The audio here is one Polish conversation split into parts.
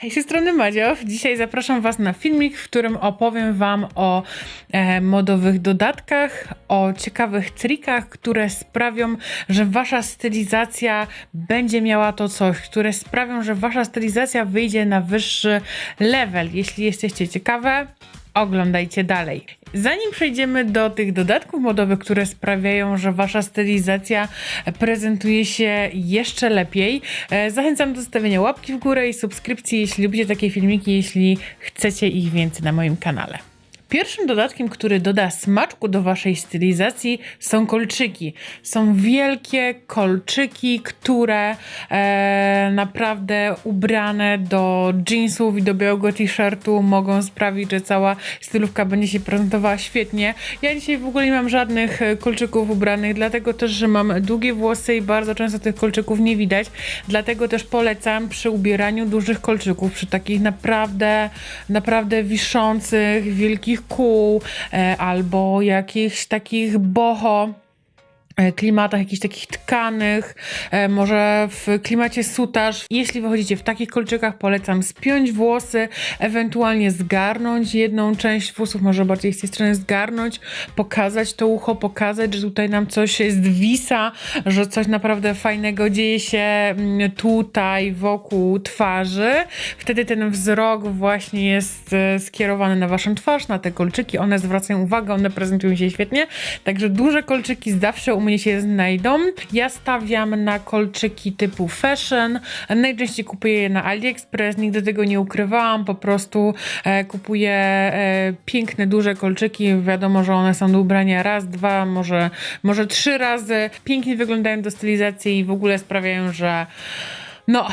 Hej, z strony Madziow. Dzisiaj zapraszam Was na filmik, w którym opowiem Wam o e, modowych dodatkach, o ciekawych trikach, które sprawią, że Wasza stylizacja będzie miała to coś, które sprawią, że Wasza stylizacja wyjdzie na wyższy level. Jeśli jesteście ciekawe, oglądajcie dalej. Zanim przejdziemy do tych dodatków modowych, które sprawiają, że wasza stylizacja prezentuje się jeszcze lepiej, e, zachęcam do zostawienia łapki w górę i subskrypcji, jeśli lubicie takie filmiki, jeśli chcecie ich więcej na moim kanale. Pierwszym dodatkiem, który doda smaczku do waszej stylizacji są kolczyki. Są wielkie kolczyki, które e, naprawdę ubrane do jeansów i do białego t-shirtu mogą sprawić, że cała stylówka będzie się prezentowała świetnie. Ja dzisiaj w ogóle nie mam żadnych e, kolczyków ubranych, dlatego też, że mam długie włosy i bardzo często tych kolczyków nie widać. Dlatego też polecam przy ubieraniu dużych kolczyków, przy takich naprawdę, naprawdę wiszących, wielkich kół e, albo jakichś takich boho klimatach jakichś takich tkanych, e, może w klimacie sutaż. Jeśli wychodzicie w takich kolczykach, polecam spiąć włosy, ewentualnie zgarnąć jedną część włosów, może bardziej z tej strony zgarnąć, pokazać to ucho, pokazać, że tutaj nam coś zwisa, że coś naprawdę fajnego dzieje się mm, tutaj wokół twarzy. Wtedy ten wzrok właśnie jest e, skierowany na waszą twarz, na te kolczyki, one zwracają uwagę, one prezentują się świetnie, także duże kolczyki zawsze u mnie się znajdą. Ja stawiam na kolczyki typu fashion, najczęściej kupuję je na AliExpress, nigdy tego nie ukrywałam, po prostu e, kupuję e, piękne, duże kolczyki, wiadomo, że one są do ubrania raz, dwa, może, może trzy razy, pięknie wyglądają do stylizacji i w ogóle sprawiają, że no,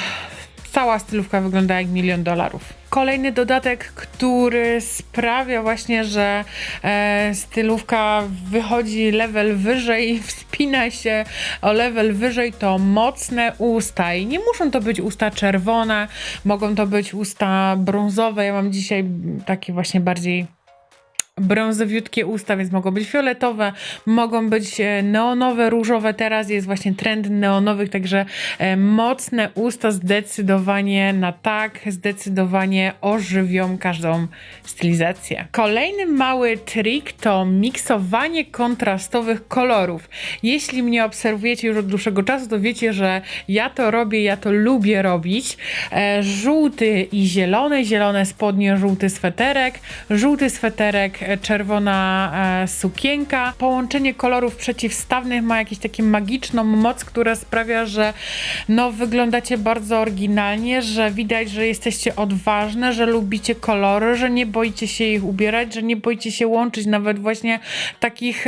cała stylówka wygląda jak milion dolarów. Kolejny dodatek, który sprawia właśnie, że e, stylówka wychodzi level wyżej, wspina się o level wyżej, to mocne usta. I nie muszą to być usta czerwone, mogą to być usta brązowe. Ja mam dzisiaj takie właśnie bardziej brązowiutkie usta, więc mogą być fioletowe, mogą być e, neonowe, różowe. Teraz jest właśnie trend neonowych, także e, mocne usta zdecydowanie na tak, zdecydowanie ożywią każdą stylizację. Kolejny mały trik to miksowanie kontrastowych kolorów. Jeśli mnie obserwujecie już od dłuższego czasu, to wiecie, że ja to robię, ja to lubię robić. E, żółty i zielony, zielone spodnie, żółty sweterek, żółty sweterek, czerwona e, sukienka. Połączenie kolorów przeciwstawnych ma jakąś taką magiczną moc, która sprawia, że no wyglądacie bardzo oryginalnie, że widać, że jesteście odważne, że lubicie kolory, że nie boicie się ich ubierać, że nie boicie się łączyć nawet właśnie takich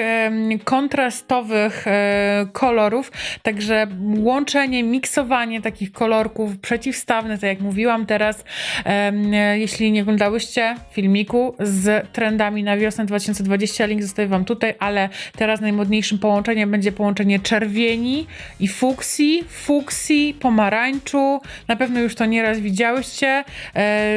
kontrastowych e, kolorów. Także łączenie, miksowanie takich kolorków przeciwstawnych, tak jak mówiłam teraz, jeśli nie oglądałyście filmiku z trendami na wiosnę 2020, link zostawię wam tutaj, ale teraz najmodniejszym połączeniem będzie połączenie czerwieni i fuksji, fuksji, pomarańczu. Na pewno już to nieraz widziałyście. E,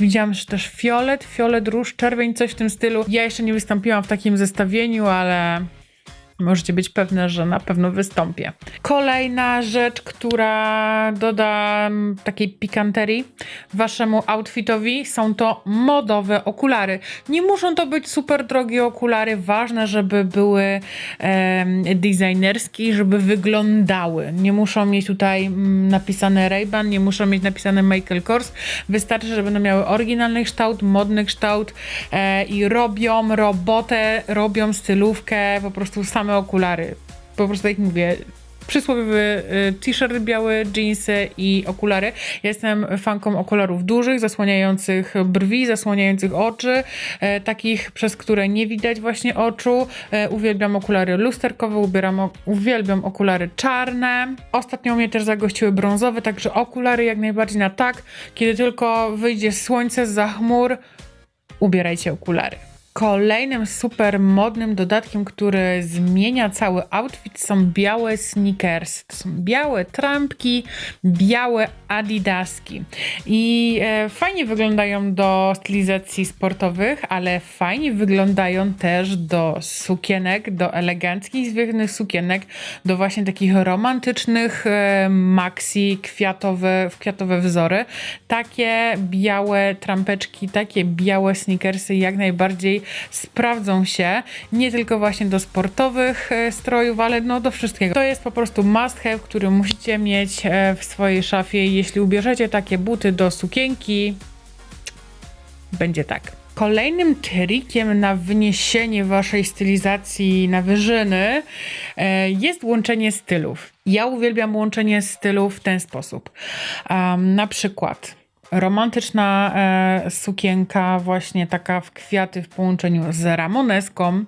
widziałam też fiolet, fiolet, róż, czerwień, coś w tym stylu. Ja jeszcze nie wystąpiłam w takim zestawieniu, ale Możecie być pewne, że na pewno wystąpię. Kolejna rzecz, która doda mm, takiej pikanterii waszemu outfitowi, są to modowe okulary. Nie muszą to być super drogie okulary, ważne, żeby były em, designerskie, żeby wyglądały. Nie muszą mieć tutaj mm, napisane Ray-Ban, nie muszą mieć napisane Michael Kors. Wystarczy, żeby one miały oryginalny kształt, modny kształt e, i robią robotę, robią stylówkę, po prostu same okulary. Po prostu jak mówię, przysłowiowy t-shirt biały, jeansy i okulary. Jestem fanką okularów dużych, zasłaniających brwi, zasłaniających oczy, e, takich, przez które nie widać właśnie oczu. E, uwielbiam okulary lusterkowe, ubieram, uwielbiam okulary czarne. Ostatnio mnie też zagościły brązowe, także okulary jak najbardziej na tak. Kiedy tylko wyjdzie słońce za chmur, ubierajcie okulary. Kolejnym super modnym dodatkiem, który zmienia cały outfit są białe sneakers. To są białe trampki, białe adidaski. I e, fajnie wyglądają do stylizacji sportowych, ale fajnie wyglądają też do sukienek, do eleganckich, zwiewnych sukienek, do właśnie takich romantycznych e, maxi, kwiatowe, kwiatowe wzory. Takie białe trampeczki, takie białe sneakersy jak najbardziej sprawdzą się nie tylko właśnie do sportowych e, strojów, ale no do wszystkiego. To jest po prostu must have, który musicie mieć e, w swojej szafie. Jeśli ubierzecie takie buty do sukienki, będzie tak. Kolejnym trikiem na wyniesienie waszej stylizacji na wyżyny e, jest łączenie stylów. Ja uwielbiam łączenie stylów w ten sposób. Um, na przykład romantyczna e, sukienka, właśnie taka w kwiaty w połączeniu z ramoneską,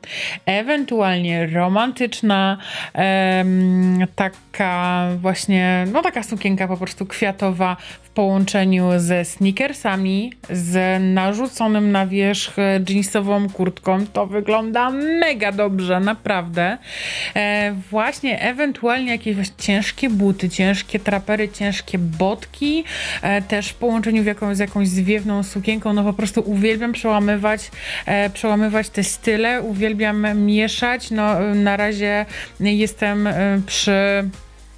ewentualnie romantyczna e, taka właśnie, no taka sukienka po prostu kwiatowa połączeniu ze sneakersami, z narzuconym na wierzch jeansową kurtką. To wygląda mega dobrze, naprawdę. E, właśnie ewentualnie jakieś ciężkie buty, ciężkie trapery, ciężkie botki, e, też w połączeniu połączeniu w jakąś, z jakąś zwiewną sukienką, no po prostu uwielbiam przełamywać, e, przełamywać te style, uwielbiam mieszać. No na razie jestem e, przy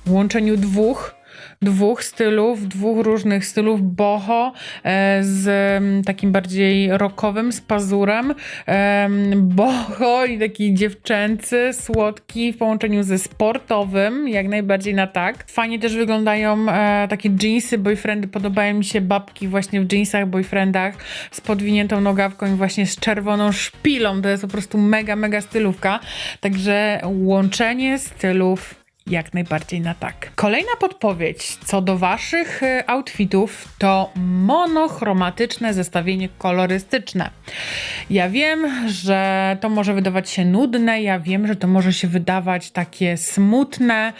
łączeniu dwóch dwóch stylów, dwóch różnych stylów boho e, z takim bardziej rockowym, z pazurem. Boho i taki dziewczęcy, słodki w połączeniu ze sportowym, jak najbardziej na tak. Fajnie też wyglądają e, takie jeansy boyfriendy, podobają mi się babki właśnie w jeansach boyfriendach z podwiniętą nogawką i właśnie z czerwoną szpilą. To jest po prostu mega, mega stylówka. Także łączenie stylów jak najbardziej na tak. Kolejna podpowiedź co do Waszych y, outfitów to monochromatyczne zestawienie kolorystyczne. Ja wiem, że to może wydawać się nudne, ja wiem, że to może się wydawać takie smutne,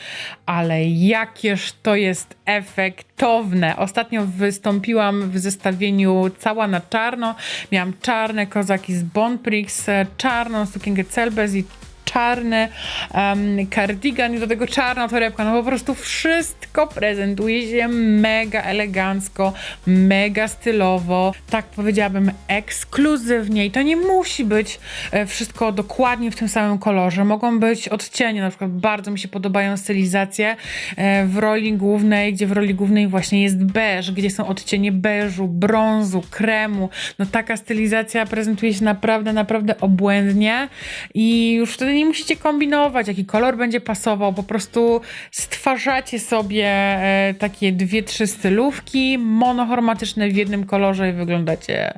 ale jakież to jest efektowne. Ostatnio wystąpiłam w zestawieniu cała na czarno. Miałam czarne kozaki z Bonprix, czarną sukienkę Celbez i czarny um, cardigan i do tego czarna torebka. No po prostu wszystko prezentuje się mega elegancko, mega stylowo. Tak powiedziałabym ekskluzywnie i to nie musi być e, wszystko dokładnie w tym samym kolorze. Mogą być odcienie, na przykład bardzo mi się podobają stylizacje e, w roli głównej, gdzie w roli głównej właśnie jest beż, gdzie są odcienie beżu, brązu, kremu. No taka stylizacja prezentuje się naprawdę, naprawdę obłędnie i już wtedy nie nie musicie kombinować, jaki kolor będzie pasował, po prostu stwarzacie sobie e, takie dwie, trzy stylówki monochromatyczne w jednym kolorze i wyglądacie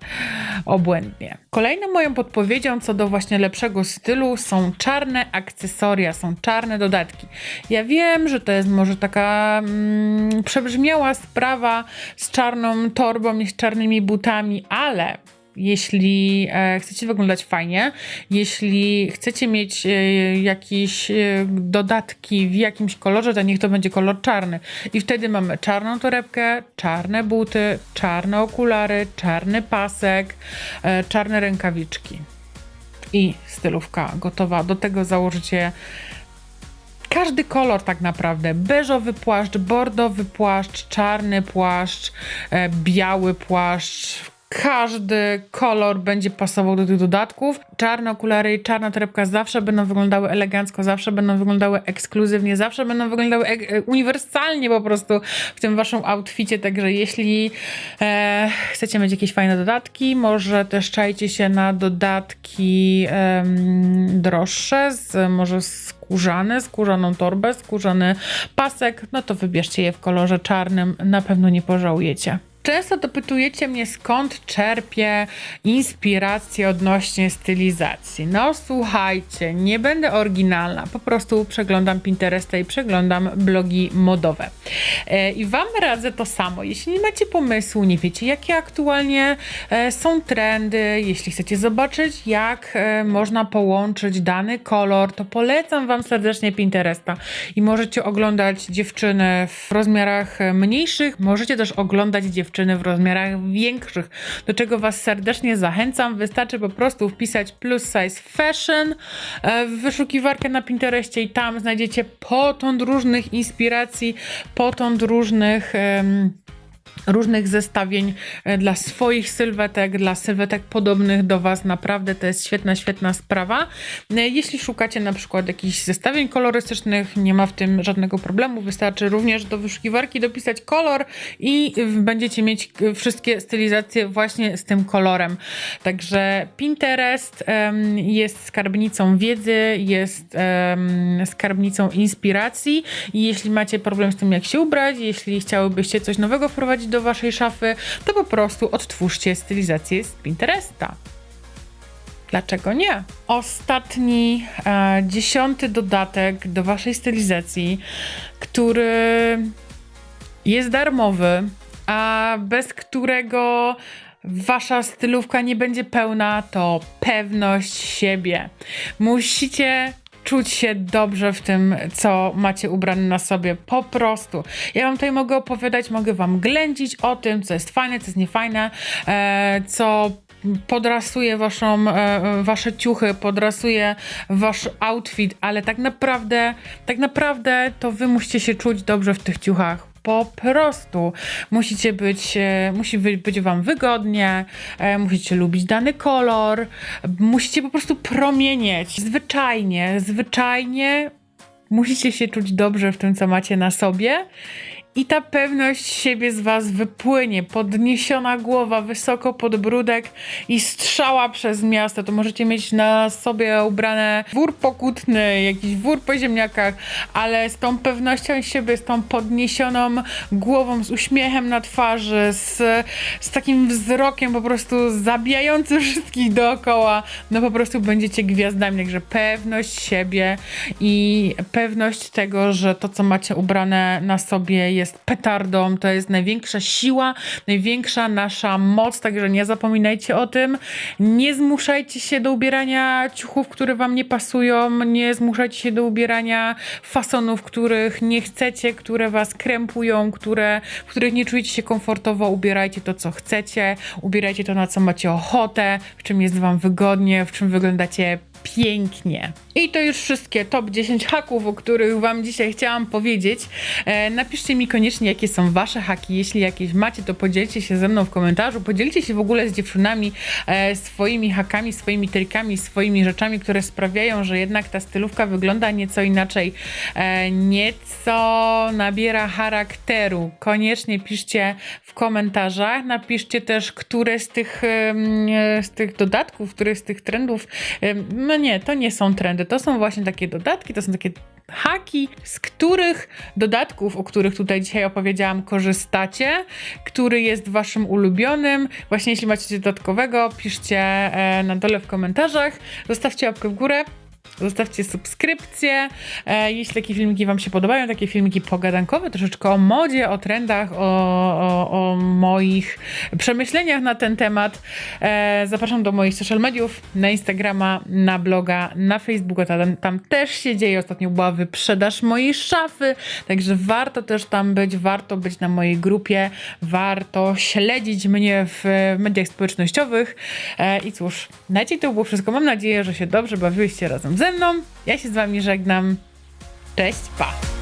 obłędnie. Kolejną moją podpowiedzią co do właśnie lepszego stylu są czarne akcesoria, są czarne dodatki. Ja wiem, że to jest może taka mm, przebrzmiała sprawa z czarną torbą i z czarnymi butami, ale jeśli e, chcecie wyglądać fajnie, jeśli chcecie mieć e, jakieś e, dodatki w jakimś kolorze, to niech to będzie kolor czarny. I wtedy mamy czarną torebkę, czarne buty, czarne okulary, czarny pasek, czarne rękawiczki. I stylówka gotowa. Do tego założycie każdy kolor tak naprawdę. Beżowy płaszcz, bordowy płaszcz, czarny płaszcz, biały płaszcz, każdy kolor będzie pasował do tych dodatków. Czarne okulary i czarna torebka zawsze będą wyglądały elegancko, zawsze będą wyglądały ekskluzywnie, zawsze będą wyglądały e uniwersalnie po prostu w tym waszym outficie. Także jeśli e, chcecie mieć jakieś fajne dodatki, może też czajcie się na dodatki e, droższe, z, może skórzane, skórzaną torbę, skórzany pasek, no to wybierzcie je w kolorze czarnym, na pewno nie pożałujecie. Często dopytujecie mnie, skąd czerpię inspirację odnośnie stylizacji. No słuchajcie, nie będę oryginalna, po prostu przeglądam Pinteresta i przeglądam blogi modowe. E, I Wam radzę to samo. Jeśli nie macie pomysłu, nie wiecie, jakie aktualnie e, są trendy, jeśli chcecie zobaczyć, jak e, można połączyć dany kolor, to polecam Wam serdecznie Pinteresta. I możecie oglądać dziewczyny w rozmiarach mniejszych, możecie też oglądać dziewczyny dziewczyny w rozmiarach większych, do czego Was serdecznie zachęcam. Wystarczy po prostu wpisać plus size fashion e, w wyszukiwarkę na Pinterestie i tam znajdziecie potąd różnych inspiracji, potąd różnych... em, różnych zestawień e, dla swoich sylwetek, dla sylwetek podobnych do Was. Naprawdę to jest świetna, świetna sprawa. E, Jeśli szukacie na przykład jakichś zestawień kolorystycznych, nie ma w tym żadnego problemu. Wystarczy również do wyszukiwarki dopisać kolor i będziecie mieć wszystkie stylizacje właśnie z tym kolorem. Także Pinterest jest skarbnicą wiedzy, jest skarbnicą inspiracji i jeśli macie problem z tym, jak się ubrać, jeśli chciałybyście coś nowego wprowadzić do waszej szafy, to po prostu odtwórzcie stylizację z Pinteresta. Dlaczego nie? Ostatni, e, dziesiąty dodatek do waszej stylizacji, który jest darmowy, a bez którego wasza stylówka nie będzie pełna, to pewność siebie. Musicie czuć się dobrze w tym, co macie ubrane na sobie. Po prostu. Ja wam tutaj mogę opowiadać, mogę wam ględzić o tym, co jest fajne, co jest niefajne, e, co podrasuje waszą, e, wasze ciuchy, podrasuje wasz outfit, ale tak naprawdę, tak naprawdę to wy musicie się czuć dobrze w tych ciuchach. Po prostu musicie być, e, musi być wam wygodnie, e, musicie lubić dany kolor, musicie po prostu promienieć. Zwyczajnie, zwyczajnie musicie się czuć dobrze w tym, co macie na sobie. I ta pewność siebie z was wypłynie, podniesiona głowa, wysoko podbródek i strzała przez miasto. To możecie mieć na sobie ubrane wór pokutny, jakiś wór po ziemniakach, ale z tą pewnością siebie, z tą podniesioną głową, z uśmiechem na twarzy, z, z takim wzrokiem po prostu zabijającym wszystkich dookoła, no po prostu będziecie gwiazdami. Także pewność siebie i pewność tego, że to, co macie ubrane na sobie jest petardą, to jest największa siła, największa nasza moc, także nie zapominajcie o tym. Nie zmuszajcie się do ubierania ciuchów, które wam nie pasują, nie zmuszajcie się do ubierania fasonów, których nie chcecie, które was krępują, które, w których nie czujecie się komfortowo. Ubierajcie to, co chcecie, ubierajcie to, na co macie ochotę, w czym jest wam wygodnie, w czym wyglądacie pięknie. I to już wszystkie top 10 haków, o których Wam dzisiaj chciałam powiedzieć. E, napiszcie mi koniecznie, jakie są Wasze haki. Jeśli jakieś macie, to podzielcie się ze mną w komentarzu. Podzielcie się w ogóle z dziewczynami e, swoimi hakami, swoimi trikami, swoimi rzeczami, które sprawiają, że jednak ta stylówka wygląda nieco inaczej, e, nieco nabiera charakteru. Koniecznie piszcie w komentarzach. Napiszcie też, które z tych, e, z tych dodatków, które z tych trendów, em, no nie, to nie są trendy, to są właśnie takie dodatki, to są takie haki, z których dodatków, o których tutaj dzisiaj opowiedziałam, korzystacie, który jest waszym ulubionym. Właśnie jeśli macie dodatkowego, piszcie e, na dole w komentarzach, zostawcie łapkę w górę. Zostawcie subskrypcję. E, jeśli takie filmiki Wam się podobają, takie filmiki pogadankowe, troszeczkę o modzie, o trendach, o, o, o moich przemyśleniach na ten temat, e, zapraszam do moich social mediów, na Instagrama, na bloga, na Facebooka. Tam, tam też się dzieje. Ostatnio była wyprzedaż mojej szafy, także warto też tam być, warto być na mojej grupie, warto śledzić mnie w mediach społecznościowych. E, I cóż, na dzisiaj to było wszystko. Mam nadzieję, że się dobrze bawiłyście razem mną. Ja się z Wami żegnam. Cześć, pa!